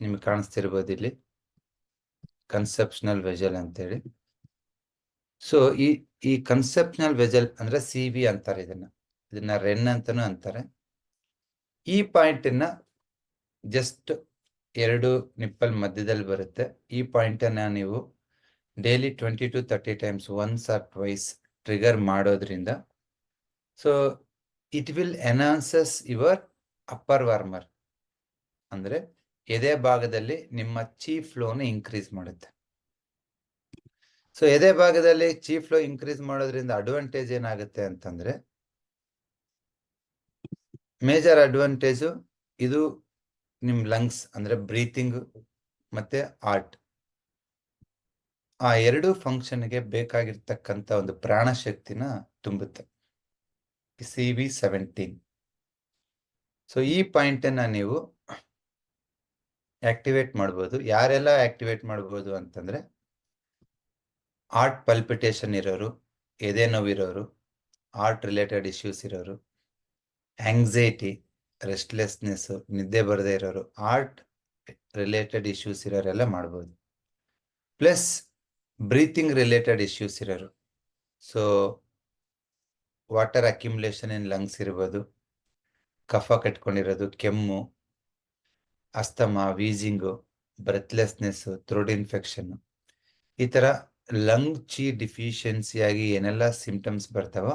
ನಿಮ್ಗೆ ಕಾಣಿಸ್ತಿರ್ಬೋದು ಇಲ್ಲಿ conceptional vessel ಅಂತೇಳಿ. ಸೊ ಈ ಈ ಕನ್ಸೆಪ್ಷನಲ್ ವೆಜಲ್ ಅಂದ್ರೆ ಸಿ ಬಿ ಅಂತಾರೆ ಇದನ್ನ. ಇದನ್ನ ರೆನ್ ಅಂತಲೂ ಅಂತಾರೆ. ಈ ಪಾಯಿಂಟ್ ಅನ್ನ ಜಸ್ಟ್ ಎರಡು ನಿಪ್ಪಲ್ ಮಧ್ಯದಲ್ಲಿ ಬರುತ್ತೆ. ಈ ಪಾಯಿಂಟ್ ಅನ್ನ ನೀವು daily twenty to thirty times once or twice trigger ಮಾಡೋದ್ರಿಂದ so it will enhances your upper warmer ಅಂದ್ರೆ ಎದೆ ಭಾಗದಲ್ಲಿ ನಿಮ್ಮ ಚೀಫ್ ಫ್ಲೋನ ಇನ್ಕ್ರೀಸ್ ಮಾಡುತ್ತೆ. ಸೊ ಎದೆ ಭಾಗದಲ್ಲಿ ಚೀಫ್ ಫ್ಲೋ ಇನ್ಕ್ರೀಸ್ ಮಾಡೋದ್ರಿಂದ ಅಡ್ವಾಂಟೇಜ್ ಏನಾಗುತ್ತೆ ಅಂತಂದ್ರೆ ಮೇಜರ್ ಅಡ್ವಾಂಟೇಜು ಇದು ನಿಮ್ ಲಂಗ್ಸ್ ಅಂದ್ರೆ ಬ್ರೀತಿಂಗ್ ಮತ್ತೆ ಆರ್ಟ್ ಆ ಎರಡು ಫಂಕ್ಷನ್ಗೆ ಬೇಕಾಗಿರ್ತಕ್ಕಂಥ ಒಂದು ಪ್ರಾಣ ಶಕ್ತಿನ ತುಂಬುತ್ತೆ. ಸಿ ವಿ ಸೆವೆಂಟೀನ್ ಸೊ ಈ ಪಾಯಿಂಟ್ ಅನ್ನ ನೀವು ಆಕ್ಟಿವೇಟ್ ಮಾಡ್ಬೋದು. ಯಾರೆಲ್ಲ ಆಕ್ಟಿವೇಟ್ ಮಾಡ್ಬೋದು ಅಂತಂದ್ರೆ ಆರ್ಟ್ ಪಲ್ಪಿಟೇಷನ್ ಇರೋರು, ಎದೆ ನೋವಿರೋರು ಆರ್ಟ್ ರಿಲೇಟೆಡ್ ಇಶ್ಯೂಸ್ ಇರೋರು ಆಂಗ್ಸೈಟಿ ರೆಸ್ಟ್ಲೆಸ್ನೆಸ್ ನಿದ್ದೆ ಬರದೇ ಇರೋರು ಆರ್ಟ್ ರಿಲೇಟೆಡ್ ಇಶ್ಯೂಸ್ ಇರೋರೆಲ್ಲ ಮಾಡ್ಬೋದು. ಪ್ಲಸ್ ಬ್ರೀತಿಂಗ್ ರಿಲೇಟೆಡ್ ಇಶ್ಯೂಸ್ ಇರೋರು. So water accumulation in lungs ಇರ್ಬೋದು, ಕಫ ಕಟ್ಕೊಂಡಿರೋದು, ಕೆಮ್ಮು asthma wheezing breathlessness, throat infection ಈ ಥರ ಲಂಗ್ ಚಿ ಡಿಫಿಷಿಯನ್ಸಿಯಾಗಿ ಏನೆಲ್ಲ ಸಿಂಪ್ಟಮ್ಸ್ ಬರ್ತಾವೋ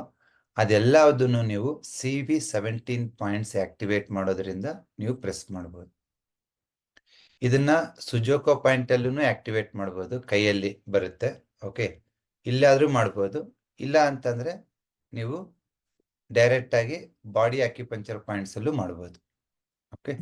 ಅದೆಲ್ಲದನ್ನು ನೀವು C V seventeen points activate ಮಾಡೋದ್ರಿಂದ ನೀವು ಪ್ರೆಸ್ ಮಾಡ್ಬೋದು. ಇದನ್ನ ಸುಜೋಕೋ ಪಾಯಿಂಟ್ ಅಲ್ಲೂ ಆಕ್ಟಿವೇಟ್ ಮಾಡ್ಬೋದು, ಕೈಯಲ್ಲಿ ಬರುತ್ತೆ, ಓಕೆ? ಇಲ್ಲಾದರೂ ಮಾಡ್ಬೋದು, ಇಲ್ಲ ಅಂತಂದ್ರೆ ನೀವು ಡೈರೆಕ್ಟ್ ಆಗಿ ಬಾಡಿ ಆಕ್ಯುಪಂಚರ್ ಪಾಯಿಂಟ್ಸ್ ಅಲ್ಲೂ ಮಾಡ್ಬೋದು, ಓಕೆ?